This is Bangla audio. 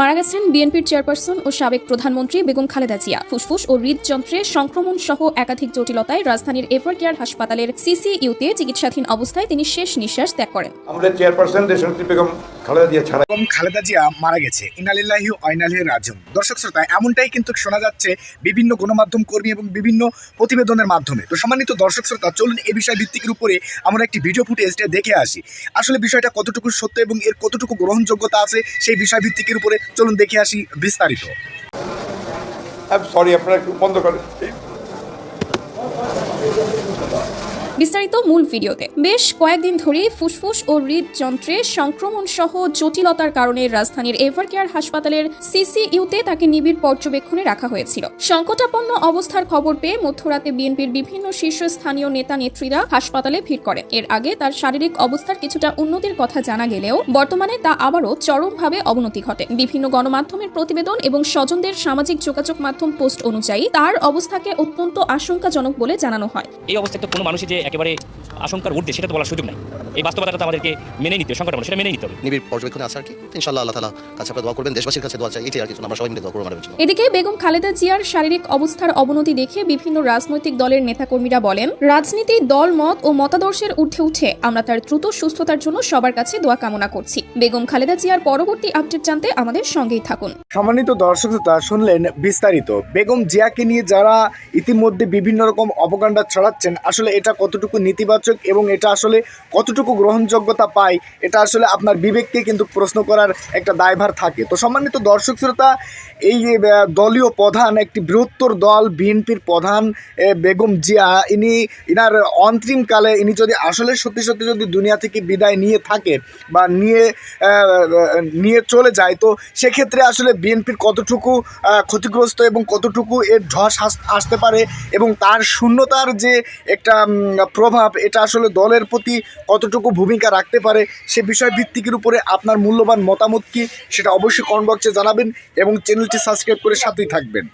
মারা গেছেন বিএনপির চেয়ারপারসন ও সাবেক প্রধানমন্ত্রী বেগম খালেদা জিয়া। ফুসফুস ও হৃদযন্ত্রে সংক্রমণ সহ একাধিক জটিলতায় রাজধানীর এভার কেয়ার হাসপাতালের সিসিইউতে চিকিৎসাধীন অবস্থায় তিনি শেষ নিঃশ্বাস ত্যাগ করেন। আমাদের চেয়ারপারসন দেশনেত্রী বেগম খালেদা জিয়া ছাড়া এবং খালেদা জিয়া মারা গেছে। ইনালিল্লাহি অইনালিহি রাজুন দর্শক শ্রোতা এমনটাই কিন্তু শোনা যাচ্ছে বিভিন্ন গণমাধ্যম কর্মী এবং বিভিন্ন প্রতিবেদনের মাধ্যমে। তো সম্মানিত দর্শক শ্রোতা চলুন এই বিষয় ভিত্তিকের উপরে আমরা একটি ভিডিও ফুটেজটা দেখে আসি। আসলে বিষয়টা কতটুকু সত্য এবং এর কতটুকু গ্রহণযোগ্যতা আছে সেই বিষয় ভিত্তিকের উপরে চলুন দেখে আসি বিস্তারিত। সরি আপনারা একটু বন্ধ করেন বিস্তারিত মূল ভিডিওতে। বেশ কয়েকদিন ধরেই ফুসফুস ও হৃদযন্ত্রে সংক্রমণ সহ জটিলতার কারণে রাজধানীর এভার কেয়ার হাসপাতালের সিসিইউতে তাকে নিবিড় পর্যবেক্ষণে রাখা হয়েছিল। সংকটাপন্ন অবস্থার খবর পেয়ে মধ্যরাতে বিএনপির বিভিন্ন শীর্ষস্থানীয় নেতা নেত্রীরা হাসপাতালে ভিড় করেন। এর আগে তার শারীরিক অবস্থার কিছুটা উন্নতির কথা জানা গেলেও বর্তমানে তা আবারও চরমভাবে অবনতি ঘটে। বিভিন্ন গণমাধ্যমের প্রতিবেদন এবং স্বজনদের সামাজিক যোগাযোগ মাধ্যম পোস্ট অনুযায়ী তার অবস্থাকে অত্যন্ত আশঙ্কাজনক বলে জানানো হয়। এই অবস্থায় তো কোনো মানুষই যে একেবারে আশঙ্কার ঊর্ধ্বে সেটা তো বলার সুযোগ নাই। এই বাস্তবতাটা তো আমাদেরকে মেনে নিতে হবে সংকট সেটা মেনে নিতে হবে। নিবিড় পর্যবেক্ষণে আছে আর কি? ইনশাল্লাহ আল্লাহ তালা কাছে আপনারা দোয়া করবেন দেশবাসীর কাছে দোয়া চাই এটাই আর কিছু আমরা সবাই মিলে দোয়া করব আমাদের এদিকে বেগম খালেদা জিয়ার শারীরিক অবস্থার অবনতি দেখে বিভিন্ন রাজনৈতিক দলের নেতাকর্মীরা বলেন রাজনীতি দল মত ও মতাদর্শের ঊর্ধ্বে উঠে আমরা তার দ্রুত সুস্থতার জন্য সবার কাছে দোয়া কামনা করছি। বেগম খালেদা জিয়ার পরবর্তী আপডেট জানতে আমাদের সঙ্গেই থাকুন। সম্মানিত দর্শক শ্রোতা শুনলেন বিস্তারিত। বেগম জিয়াকে নিয়ে যারা ইতিমধ্যে বিভিন্ন রকম অপকাণ্ডা ছড়াচ্ছেন আসলে এটা কতটুকু নেতিবাচক এবং এটা আসলে কতটুকু গ্রহণযোগ্যতা পায়, এটা আসলে আপনার বিবেককে কিন্তু প্রশ্ন করার একটা দায়ভার থাকে। তো সম্মানিত দর্শক শ্রোতা, এই দলীয় প্রধান, একটি বৃহত্তর দল, বিএনপির প্রধান বেগম জিয়া, ইনি, ইনার অন্তিমকালে ইনি যদি আসলে সত্যি সত্যি যদি দুনিয়া থেকে বিদায় নিয়ে থাকে বা নিয়ে নিয়ে চলে যায়, তো সেক্ষেত্রে আসলে বিএনপির কতটুকু ক্ষতিগ্রস্ত এবং কতটুকু এর আস- আসতে পারে এবং তার শূন্যতার যে একটা প্রভাব, এটা আসলে দলের প্রতি কতটুকু ভূমিকা রাখতে পারে, সে বিষয় ভিত্তিকের উপরে আপনার মূল্যবান মতামত কী, সেটা অবশ্যই কমেন্ট বক্সে জানাবেন এবং চ্যানেলটি সাবস্ক্রাইব করে সাথেই থাকবেন।